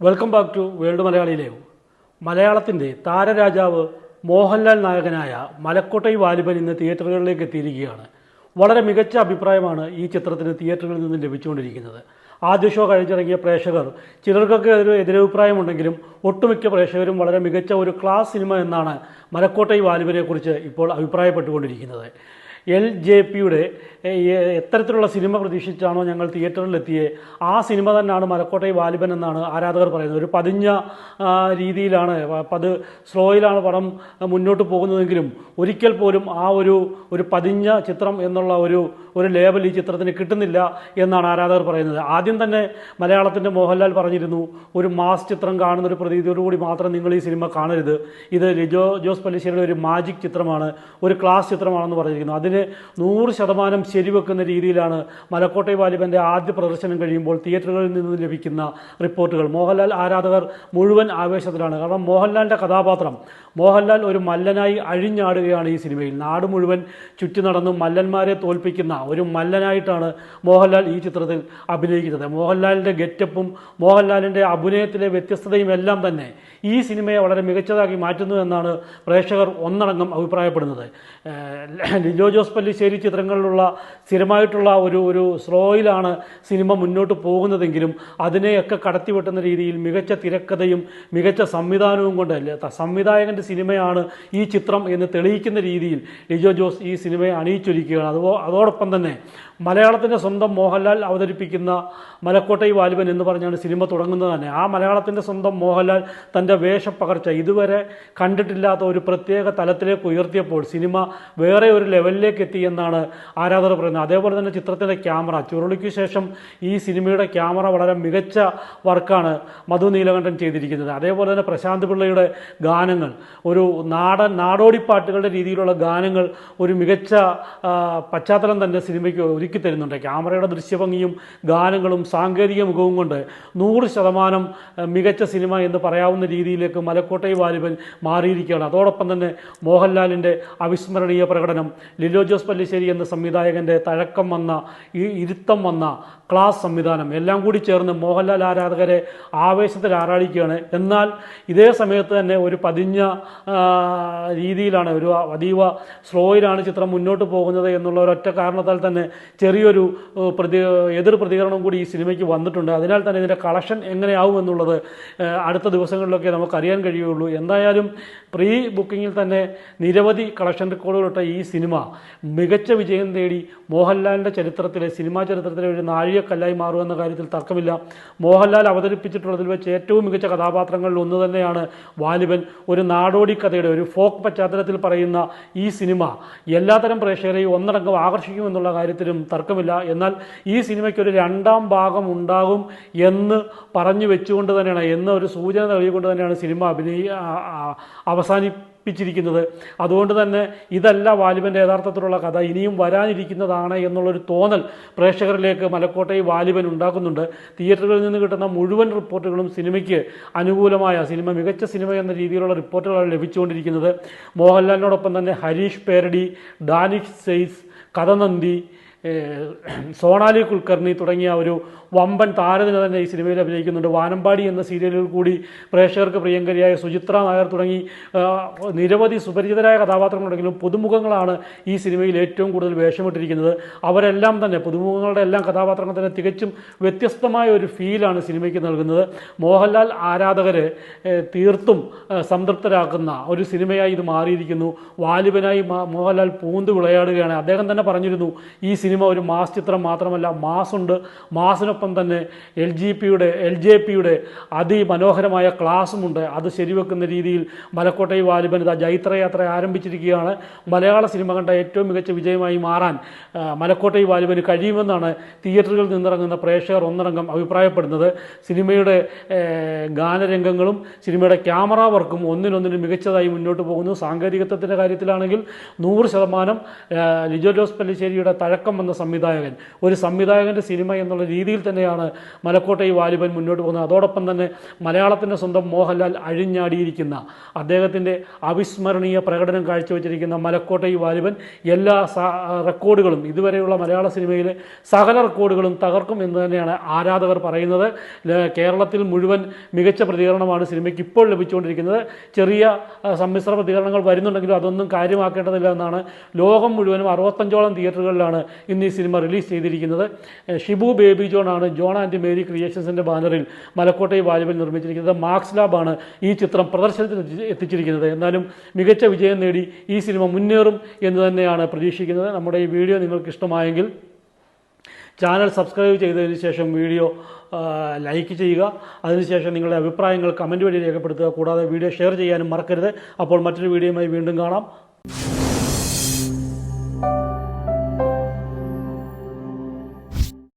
Welcome back to world മലയാളിയിലേ മലയാളത്തിന്റെ താരരാജാവ് മോഹൻലാൽ നായകനായ മലക്കോട്ടൈ വാലിബൻ ഇന്ന് തിയേറ്ററുകളിലേക്ക് എത്തിയിരിക്കുകയാണ്. വളരെ മികച്ച അഭിപ്രായമാണ് ഈ ചിത്രത്തിന് തിയേറ്ററുകളിൽ നിന്ന് ലഭിച്ചുകൊണ്ടിരിക്കുന്നത്. ആദ്യ ഷോ കഴിഞ്ഞിറങ്ങിയ പ്രേക്ഷകർ ചിലർക്കൊക്കെ ഒരു എതിരഭിപ്രായമുണ്ടെങ്കിലും ഒട്ടുമിക്ക പ്രേക്ഷകരും വളരെ മികച്ച ഒരു ക്ലാസ് സിനിമ എന്നാണ് മലക്കോട്ടൈ വാലിബനെക്കുറിച്ച് ഇപ്പോൾ അഭിപ്രായപ്പെട്ടുകൊണ്ടിരിക്കുന്നത്. എൽ ജെ പിയുടെ എത്തരത്തിലുള്ള സിനിമ പ്രതീക്ഷിച്ചാണോ ഞങ്ങൾ തിയേറ്ററിലെത്തിയേ? ആ സിനിമ തന്നെയാണ് മലക്കോട്ടൈ വാലിബൻ എന്നാണ് ആരാധകർ പറയുന്നത്. ഒരു പതിഞ്ഞ രീതിയിലാണ് പത് സ്ലോയിലാണ് പടം മുന്നോട്ട് പോകുന്നതെങ്കിലും ഒരിക്കൽ പോലും ആ ഒരു ഒരു പതിഞ്ഞ ചിത്രം എന്നുള്ള ഒരു ഒരു ലേബൽ ഈ ചിത്രത്തിന് കിട്ടുന്നില്ല എന്നാണ് ആരാധകർ പറയുന്നത്. ആദ്യം തന്നെ മലയാളത്തിന്റെ മോഹൻലാൽ പറഞ്ഞിരുന്നു ഒരു മാസ് ചിത്രം കാണുന്ന ഒരു പ്രതീതിയോടുകൂടി മാത്രം നിങ്ങൾ ഈ സിനിമ കാണരുത്. ഇത് ലിജോ ജോസ് പല്ലിശ്ശേരിയുടെ ഒരു മാജിക് ചിത്രമാണ് ഒരു ക്ലാസ് ചിത്രമാണെന്ന് പറഞ്ഞിരിക്കുന്നു. അതിന് നൂറ് ശതമാനം ശരിവെക്കുന്ന രീതിയിലാണ് മലക്കോട്ടൈ വാലിബന്റെ ആദ്യ പ്രദർശനം കഴിയുമ്പോൾ തിയേറ്ററുകളിൽ നിന്ന് ലഭിക്കുന്ന റിപ്പോർട്ടുകൾ. മോഹൻലാൽ ആരാധകർ മുഴുവൻ ആവേശത്തിലാണ്. കാരണം മോഹൻലാലിന്റെ കഥാപാത്രം മോഹൻലാൽ ഒരു മല്ലനായി അഴിഞ്ഞാടുകയാണ് ഈ സിനിമയിൽ. നാട് മുഴുവൻ ചുറ്റി നടന്ന് മല്ലന്മാരെ തോൽപ്പിക്കുന്ന ഒരു മല്ലനായിട്ടാണ് മോഹൻലാൽ ഈ ചിത്രത്തിൽ അഭിനയിക്കുന്നത്. മോഹൻലാലിന്റെ ഗെറ്റപ്പും മോഹൻലാലിന്റെ അഭിനയത്തിലെ വ്യത്യസ്തതയും എല്ലാം തന്നെ ഈ സിനിമയെ വളരെ മികച്ചതാക്കി മാറ്റുന്നു എന്നാണ് പ്രേക്ഷകർ ഒന്നടങ്കം അഭിപ്രായപ്പെടുന്നത്. ലിജോ ജോസ് പല്ലിശ്ശേരി ചിത്രങ്ങളിലുള്ള സ്ഥിരമായിട്ടുള്ള ഒരു ഒരു സ്ലോയിലാണ് സിനിമ മുന്നോട്ട് പോകുന്നതെങ്കിലും അതിനെയൊക്കെ കടത്തിവെട്ടുന്ന രീതിയിൽ മികച്ച തിരക്കഥയും മികച്ച സംവിധാനവും കൊണ്ട് സംവിധായകന്റെ സിനിമയാണ് ഈ ചിത്രം എന്ന് തെളിയിക്കുന്ന രീതിയിൽ ലിജോ ജോസ് ഈ സിനിമയെ അണിയിച്ചൊരുക്കുകയാണ്. അതോ അതോടൊപ്പം തന്നെ മലയാളത്തിന്റെ സ്വന്തം മോഹൻലാൽ അവതരിപ്പിക്കുന്ന മലക്കോട്ടൈ വാലിബൻ എന്ന് പറഞ്ഞാണ് സിനിമ തുടങ്ങുന്നത് തന്നെ. ആ മലയാളത്തിന്റെ സ്വന്തം മോഹൻലാൽ തന്റെ വേഷപ്പകർച്ച ഇതുവരെ കണ്ടിട്ടില്ലാത്ത ഒരു പ്രത്യേക തലത്തിലേക്ക് ഉയർത്തിയപ്പോൾ സിനിമ വേറെ ഒരു ലെവലിലേക്ക് എത്തി എന്നാണ് ആരാധകർ പറയുന്നത്. അതേപോലെ തന്നെ ചിത്രത്തിന്റെ ക്യാമറ. ചുരുളിക്ക് ശേഷം ഈ സിനിമയുടെ ക്യാമറ വളരെ മികച്ച വർക്കാണ് മധു നീലകണ്ഠൻ ചെയ്തിരിക്കുന്നത്. അതേപോലെ തന്നെ പ്രശാന്ത് പിള്ളയുടെ ഗാനങ്ങൾ. ഒരു നാടൻ നാടോടിപ്പാട്ടുകളുടെ രീതിയിലുള്ള ഗാനങ്ങൾ ഒരു മികച്ച പശ്ചാത്തലം തന്നെ സിനിമയ്ക്ക് ഒരുക്കി തരുന്നുണ്ട്. ക്യാമറയുടെ ദൃശ്യഭംഗിയും ഗാനങ്ങളും സാങ്കേതിക മുഖവും കൊണ്ട് നൂറ് ശതമാനം മികച്ച സിനിമ എന്ന് പറയാവുന്ന രീതിയിലേക്ക് മലക്കോട്ടൈ വാലിബൻ മാറിയിരിക്കുകയാണ്. അതോടൊപ്പം തന്നെ മോഹൻലാലിന്റെ അവിസ്മരണീയ പ്രകടനം ലിലോ ജോസ് പല്ലിശ്ശേരി എന്ന സംവിധായകന്റെ തഴക്കം വന്ന ഈ ഇരുത്തം വന്ന ക്ലാസ് സംവിധാനം എല്ലാം കൂടി ചേർന്ന് മോഹൻലാൽ ആരാധകരെ ആവേശത്തിൽ ആറാടിക്കുകയാണ്. എന്നാൽ ഇതേ സമയത്ത് തന്നെ ഒരു പതിഞ്ഞ രീതിയിലാണ്. ഒരു അതീവ സ്ലോയിലാണ് ചിത്രം മുന്നോട്ട് പോകുന്നത് എന്നുള്ള ഒരൊറ്റ കാരണത്താൽ തന്നെ ചെറിയൊരു പ്രതി എതിർ പ്രതികരണം കൂടി ഈ സിനിമയ്ക്ക് വന്നിട്ടുണ്ട്. അതിനാൽ തന്നെ ഇതിന്റെ കളക്ഷൻ എങ്ങനെയാവും എന്നുള്ളത് അടുത്ത ദിവസങ്ങളിലൊക്കെ നമുക്കറിയാൻ കഴിയുള്ളൂ എന്തായാലും പ്രീ ബുക്കിങ്ങിൽ തന്നെ നിരവധി കളക്ഷൻ റെക്കോർഡുകളിട്ട ഈ സിനിമ മികച്ച വിജയം തേടി മോഹൻലാലിന്റെ ചരിത്രത്തിലെ സിനിമാ ചരിത്രത്തിലെ ഒരു നാഴികക്കല്ലായി മാറുമെന്ന കാര്യത്തിൽ തർക്കമില്ല. മോഹൻലാൽ അവതരിപ്പിച്ചിട്ടുള്ളതിൽ വെച്ച് ഏറ്റവും മികച്ച കഥാപാത്രങ്ങളിൽ ഒന്ന് തന്നെയാണ് വാലിബൻ. ഒരു നാടോടി കഥയുടെ ഒരു ഫോക്ക് പശ്ചാത്തലത്തിൽ പറയുന്ന ഈ സിനിമ എല്ലാത്തരം പ്രേക്ഷകരെയും ഒന്നടങ്കം ആകർഷിക്കുമെന്നുള്ള കാര്യത്തിലും തർക്കമില്ല. എന്നാൽ ഈ സിനിമയ്ക്കൊരു രണ്ടാം ഭാഗം ഉണ്ടാകും എന്ന് പറഞ്ഞു വെച്ചുകൊണ്ട് തന്നെയാണ് എന്ന ഒരു സൂചന നൽകിക്കൊണ്ട് തന്നെയാണ് സിനിമ അഭിനയി ആ- അവസാനിപ്പിച്ചിരിക്കുന്നത് അതുകൊണ്ട് തന്നെ ഇതല്ല വാലിബന്റെ യഥാർത്ഥത്തിലുള്ള കഥ. ഇനിയും വരാനിരിക്കുന്നതാണ് എന്നുള്ളൊരു തോന്നൽ പ്രേക്ഷകരിലേക്ക് മലക്കോട്ടയിൽ വാലിബൻ ഉണ്ടാക്കുന്നുണ്ട്. തിയേറ്ററുകളിൽ നിന്ന് കിട്ടുന്ന മുഴുവൻ റിപ്പോർട്ടുകളും സിനിമയ്ക്ക് അനുകൂലമായ സിനിമ മികച്ച സിനിമ എന്ന രീതിയിലുള്ള റിപ്പോർട്ടുകളാണ് ലഭിച്ചുകൊണ്ടിരിക്കുന്നത്. മോഹൻലാലിനോടൊപ്പം തന്നെ ഹരീഷ് പേരടി ഡാനിഷ് സെയ്സ് കഥനന്ദി സോണാലി കുൽക്കർണി തുടങ്ങിയ ഒരു വമ്പൻ താരനിര തന്നെ ഈ സിനിമയിൽ അഭിനയിക്കുന്നുണ്ട്. വാനമ്പാടി എന്ന സീരിയലിൽ കൂടി പ്രേക്ഷകർക്ക് പ്രിയങ്കരിയായ സുചിത്ര നായർ തുടങ്ങി നിരവധി സുപരിചിതരായ കഥാപാത്രങ്ങളുണ്ടെങ്കിലും പുതുമുഖങ്ങളാണ് ഈ സിനിമയിൽ ഏറ്റവും കൂടുതൽ വേഷമിട്ടിരിക്കുന്നത്. അവരെല്ലാം തന്നെ പുതുമുഖങ്ങളുടെ എല്ലാം കഥാപാത്രങ്ങൾ തന്നെ തികച്ചും വ്യത്യസ്തമായ ഒരു ഫീലാണ് സിനിമയ്ക്ക് നൽകുന്നത്. മോഹൻലാൽ ആരാധകരെ തീർത്തും സംതൃപ്തരാക്കുന്ന ഒരു സിനിമയായി ഇത് മാറിയിരിക്കുന്നു. വാലിബനായി മോഹൻലാൽ പൂന്ത് വിളയാടുകയാണ്. അദ്ദേഹം തന്നെ പറഞ്ഞിരുന്നു ഈ സിനിമ ഒരു മാസ് ചിത്രം മാത്രമല്ല മാസുണ്ട്. മാസിനൊപ്പം തന്നെ എൽ ജി പിയുടെ എൽ ജെ പിയുടെ അതിമനോഹരമായ ക്ലാസ്സുമുണ്ട്. അത് ശരിവെക്കുന്ന രീതിയിൽ മലക്കോട്ടൈ വാലിബൻ ഇതാ ജൈത്രയാത്ര ആരംഭിച്ചിരിക്കുകയാണ്. മലയാള സിനിമ കണ്ട ഏറ്റവും മികച്ച വിജയമായി മാറാൻ മലക്കോട്ടൈ വാലിബന് കഴിയുമെന്നാണ് തിയേറ്ററുകളിൽ നിന്നിറങ്ങുന്ന പ്രേക്ഷകർ ഒന്നടങ്കം അഭിപ്രായപ്പെടുന്നത്. സിനിമയുടെ ഗാനരംഗങ്ങളും സിനിമയുടെ ക്യാമറ വർക്കും ഒന്നിനൊന്നിന് മികച്ചതായി മുന്നോട്ട് പോകുന്നു. സാങ്കേതികത്വത്തിന്റെ കാര്യത്തിലാണെങ്കിൽ നൂറ് ശതമാനം ലിജോ ജോസ് പല്ലിശ്ശേരിയുടെ തഴക്കം വന്ന സംവിധായകൻ. ഒരു സംവിധായകന്റെ സിനിമ എന്നുള്ള രീതിയിൽ തന്നെയാണ് മലക്കോട്ടെ വാലിബൻ മുന്നോട്ട് പോകുന്നത്. അതോടൊപ്പം തന്നെ മലയാളത്തിന്റെ സ്വന്തം മോഹൻലാൽ അഴിഞ്ഞാടിയിരിക്കുന്ന അദ്ദേഹത്തിന്റെ അവിസ്മരണീയ പ്രകടനം കാഴ്ചവെച്ചിരിക്കുന്ന മലക്കോട്ടെ വാലിബൻ എല്ലാ റെക്കോർഡുകളും ഇതുവരെയുള്ള മലയാള സിനിമയിലെ സകല റെക്കോർഡുകളും തകർക്കും എന്ന് തന്നെയാണ് ആരാധകർ പറയുന്നത്. കേരളത്തിൽ മുഴുവൻ മികച്ച പ്രതികരണമാണ് സിനിമയ്ക്ക് ഇപ്പോൾ ലഭിച്ചുകൊണ്ടിരിക്കുന്നത്. ചെറിയ സമ്മിശ്ര പ്രതികരണങ്ങൾ വരുന്നുണ്ടെങ്കിലും അതൊന്നും കാര്യമാക്കേണ്ടതില്ല എന്നാണ് ലോകം മുഴുവനും അറുപത്തഞ്ചോളം തിയേറ്ററുകളിലാണ് ഇന്ന് ഈ സിനിമ റിലീസ് ചെയ്തിരിക്കുന്നത്. ഷിബു ബേബി ജോൺ ആണ് ജോൺ ആൻഡ് മേരി ക്രിയേഷൻസിന്റെ ബാനറിൽ മലക്കോട്ടൈ വാലിബൻ നിർമ്മിച്ചിരിക്കുന്നത്. ലാബ് ലാബാണ് ഈ ചിത്രം പ്രദർശനത്തിന് എത്തി- എത്തിച്ചിരിക്കുന്നത്. എന്നാലും മികച്ച വിജയം നേടി ഈ സിനിമ മുന്നേറും എന്ന് തന്നെയാണ് പ്രതീക്ഷിക്കുന്നത്. നമ്മുടെ ഈ വീഡിയോ നിങ്ങൾക്ക് ഇഷ്ടമായെങ്കിൽ ചാനൽ സബ്സ്ക്രൈബ് ചെയ്തതിന് ശേഷം വീഡിയോ ലൈക്ക് ചെയ്യുക. അതിനുശേഷം നിങ്ങളുടെ അഭിപ്രായങ്ങൾ കമന്റ് വഴി രേഖപ്പെടുത്തുക. കൂടാതെ വീഡിയോ ഷെയർ ചെയ്യാനും മറക്കരുത്. അപ്പോൾ മറ്റൊരു വീഡിയോയുമായി വീണ്ടും കാണാം.